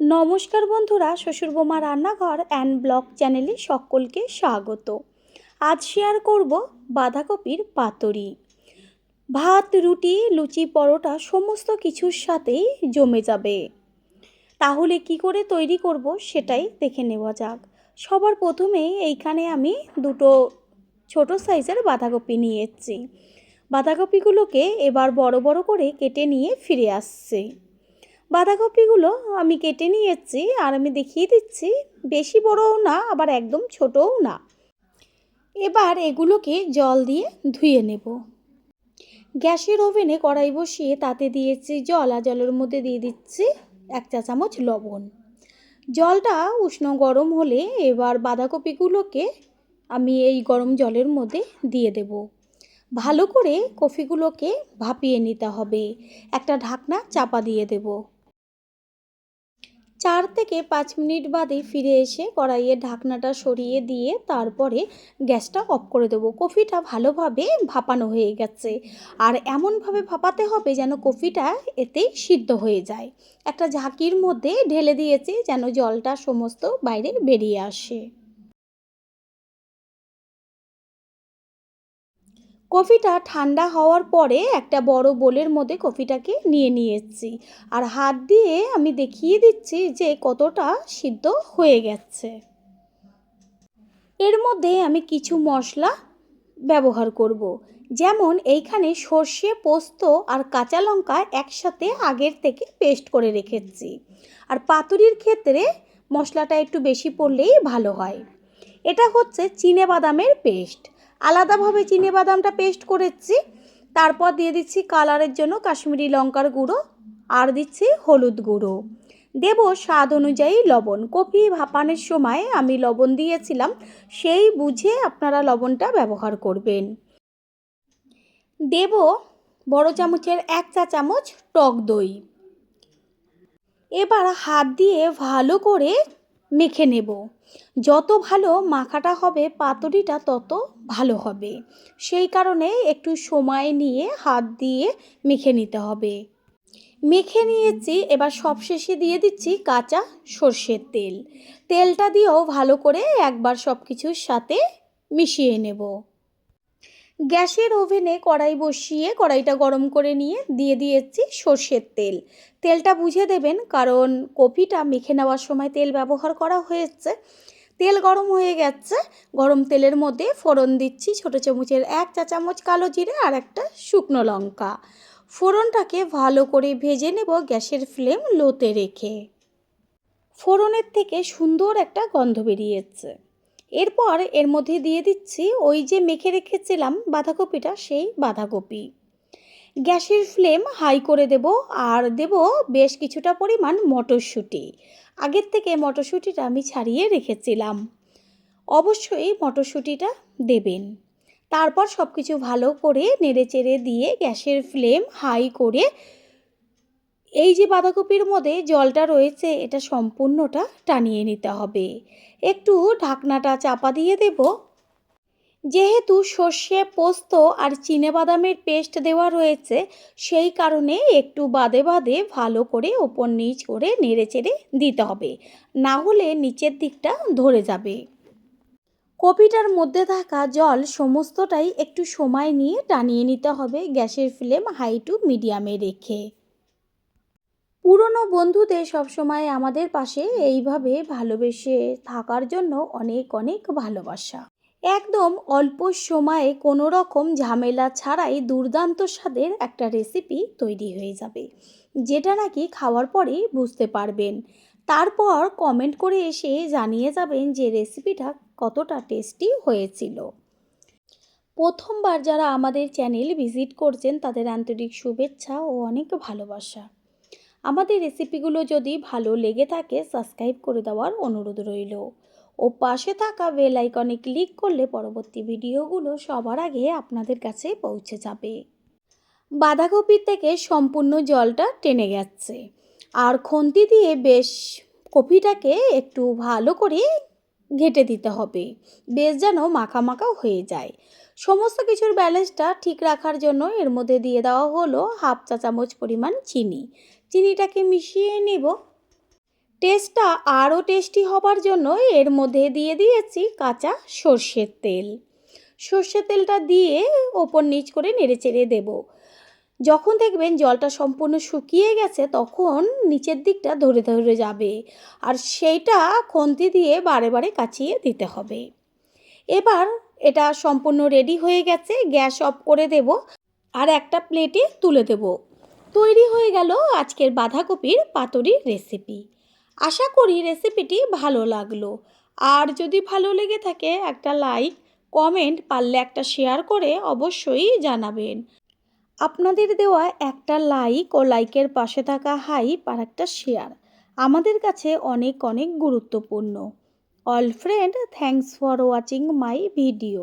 নমস্কার বন্ধুরা, শ্বশুর শ্বশুরবোমা রান্নাঘর অ্যান্ড ব্লগ চ্যানেলে সকলকে স্বাগত। আজ শেয়ার করব বাঁধাকপির পাতুরি। ভাত, রুটি, লুচি, পরোটা সমস্ত কিছুর সাথেই জমে যাবে। তাহলে কি করে তৈরি করব সেটাই দেখে নেওয়া যাক। সবার প্রথমে এইখানে আমি দুটো ছোট সাইজের বাঁধাকপি নিয়ে এসেছি বাঁধাকপিগুলোকে এবার বড় বড় করে কেটে নিয়ে ফিরে আসছে। বাঁধাকপিগুলো আমি কেটে নিয়েছি আর আমি দেখিয়ে দিচ্ছি। বেশি বড়ও না, আবার একদম ছোটও না। এবার এগুলোকে জল দিয়ে ধুয়ে নেব। গ্যাসের ওভেনে কড়াই বসিয়ে তাতে দিয়েছি জল আর জলের মধ্যে দিয়ে দিচ্ছি এক চা চামচ লবণ। জলটা উষ্ণ গরম হলে এবার বাঁধাকপিগুলোকে আমি এই গরম জলের মধ্যে দিয়ে দেব। ভালো করে কফিগুলোকে ভাপিয়ে নিতে হবে। একটা ঢাকনা চাপা দিয়ে দেবো। চার থেকে পাঁচ মিনিট বাদে ফিরে এসে কড়াইয়ে ঢাকনাটা সরিয়ে দিয়ে তারপরে গ্যাসটা অফ করে দেবো। কফিটা ভালোভাবে ভাপানো হয়ে গেছে। আর এমনভাবে ভাপাতে হবে যেন কফিটা এতেই সিদ্ধ হয়ে যায়। একটা ঝাঁকির মধ্যে ঢেলে দিয়েছে যেন জলটা সমস্ত বাইরে বেরিয়ে আসে। কফিটা ঠান্ডা হওয়ার পরে একটা বড় বোলের মধ্যে কফিটাকে নিয়ে নিয়েছি। আর হাত দিয়ে আমি দেখিয়ে দিচ্ছি যে কতটা সিদ্ধ হয়ে গেছে। এর মধ্যে আমি কিছু মশলা ব্যবহার করব। যেমন এইখানে সর্ষে, পোস্ত আর কাঁচা লঙ্কা একসাথে আগের থেকে পেস্ট করে রেখেছি। আর পাতুরির ক্ষেত্রে মশলাটা একটু বেশি পড়লেই ভালো হয়। এটা হচ্ছে চিনে বাদামের পেস্ট। আলাদাভাবে চিনে বাদামটা পেস্ট করেছি। তারপর দিয়ে দিচ্ছি কালারের জন্য কাশ্মীরি লঙ্কার গুঁড়ো আর দিচ্ছি হলুদ গুঁড়ো। দেব স্বাদ অনুযায়ী লবণ। কপি ভাপানোর সময় আমি লবণ দিয়েছিলাম, সেই বুঝে আপনারা লবণটা ব্যবহার করবেন। দেব বড় চামচের এক চা চামচ টক দই। এবার হাত দিয়ে ভালো করে মেখে নেব। যত ভালো মাখাটা হবে, পাতুরিটা তত ভালো হবে। সেই কারণে একটু সময় নিয়ে হাত দিয়ে মেখে নিতে হবে। মেখে নিয়েছি, এবার সবশেষে দিয়ে দিচ্ছি কাঁচা সর্ষের তেল। তেলটা দিয়েও ভালো করে একবার সব কিছুর সাথে মিশিয়ে নেব। গ্যাসের ওভেনে কড়াই বসিয়ে কড়াইটা গরম করে নিয়ে দিয়ে দিয়েছি সর্ষের তেল। তেলটা বুঝে দেবেন, কারণ কপিটা মেখে নেওয়ার সময় তেল ব্যবহার করা হয়েছে। তেল গরম হয়ে গেছে, গরম তেলের মধ্যে ফোড়ন দিচ্ছি ছোটো চামচের এক চা চামচ কালো জিরে আর একটা শুকনো লঙ্কা। ফোড়নটাকে ভালো করে ভেজে নেব গ্যাসের ফ্লেম লোতে রেখে। ফোড়নের থেকে সুন্দর একটা গন্ধ বেরিয়েছে। এরপর এর মধ্যে দিয়ে দিচ্ছি ওই যে মেখে রেখেছিলাম বাঁধাকপিটা, সেই বাঁধাকপি। গ্যাসের ফ্লেম হাই করে দেব আর দেব বেশ কিছুটা পরিমাণ মটরশুঁটি। আগের থেকে মটরশুঁটিটা আমি ছাড়িয়ে রেখেছিলাম। অবশ্যই মটরশুঁটিটা দেবেন। তারপর সব কিছু ভালো করে নেড়ে চেড়ে দিয়ে গ্যাসের ফ্লেম হাই করে এই যে বাঁধাকপির মধ্যে জলটা রয়েছে, এটা সম্পূর্ণটা টানিয়ে নিতে হবে। একটু ঢাকনাটা চাপা দিয়ে দেব। যেহেতু সর্ষে, পোস্ত আর বাদামের পেস্ট দেওয়া রয়েছে, সেই কারণে একটু বাদে বাদে ভালো করে ওপর নিচ করে নেড়ে চেড়ে দিতে হবে। না হলে নিচের দিকটা ধরে যাবে। কপিটার মধ্যে থাকা জল সমস্তটাই একটু সময় নিয়ে টানিয়ে নিতে হবে গ্যাসের ফ্লেম হাই টু মিডিয়ামে রেখে। পুরনো বন্ধুদের সবসময় আমাদের পাশে এইভাবে ভালোবেসে থাকার জন্য অনেক অনেক ভালোবাসা। একদম অল্প সময়ে কোনো রকম ঝামেলা ছাড়াই দুর্দান্ত স্বাদের একটা রেসিপি তৈরি হয়ে যাবে, যেটা নাকি খাওয়ার পরেই বুঝতে পারবেন। তারপর কমেন্ট করে এসে জানিয়ে যাবেন যে রেসিপিটা কতটা টেস্টি হয়েছিল। প্রথমবার যারা আমাদের চ্যানেল ভিজিট করছেন, তাদের আন্তরিক শুভেচ্ছা ও অনেক ভালোবাসা। আমাদের রেসিপিগুলো যদি ভালো লেগে থাকে, সাবস্ক্রাইব করে দেওয়ার অনুরোধ রইল। ও পাশে থাকা বেল আইকনে ক্লিক করলে পরবর্তী ভিডিওগুলো সবার আগে আপনাদের কাছে পৌঁছে যাবে। বাঁধাকপির থেকে সম্পূর্ণ জলটা টেনে গেছে। আর খন্তি দিয়ে বেশ কপিটাকে একটু ভালো করে ঘেটে দিতে হবে। বেশ যেন মাখা মাখা হয়ে যায়। সমস্ত কিছুর ব্যালেন্সটা ঠিক রাখার জন্য এর মধ্যে দিয়ে দেওয়া হলো হাফ চা চামচ পরিমাণ চিনি। চিনিটাকে মিশিয়ে নেব। টেস্টটা আরও টেস্টি হবার জন্য এর মধ্যে দিয়ে দিয়েছি কাঁচা সর্ষের তেল। সর্ষের তেলটা দিয়ে ওপর নিচ করে নেড়ে চেড়ে দেবো। যখন দেখবেন জলটা সম্পূর্ণ শুকিয়ে গেছে, তখন নিচের দিকটা ধরে ধরে যাবে আর সেইটা খন্তি দিয়ে বারে বারে কাচিয়ে দিতে হবে। এবার এটা সম্পূর্ণ রেডি হয়ে গেছে, গ্যাস অফ করে দেব আর একটা প্লেটে তুলে দেব। তৈরি হয়ে গেল আজকের বাঁধাকপির পাতুরির রেসিপি। আশা করি রেসিপিটি ভালো লাগল। আর যদি ভালো লেগে থাকে একটা লাইক, কমেন্ট পারলে একটা শেয়ার করে অবশ্যই জানাবেন। আপনাদের দেওয়া একটা লাইক ও লাইকের পাশে থাকা হাইপ আর একটা শেয়ার আমাদের কাছে অনেক অনেক গুরুত্বপূর্ণ। All friend, thanks for watching my video.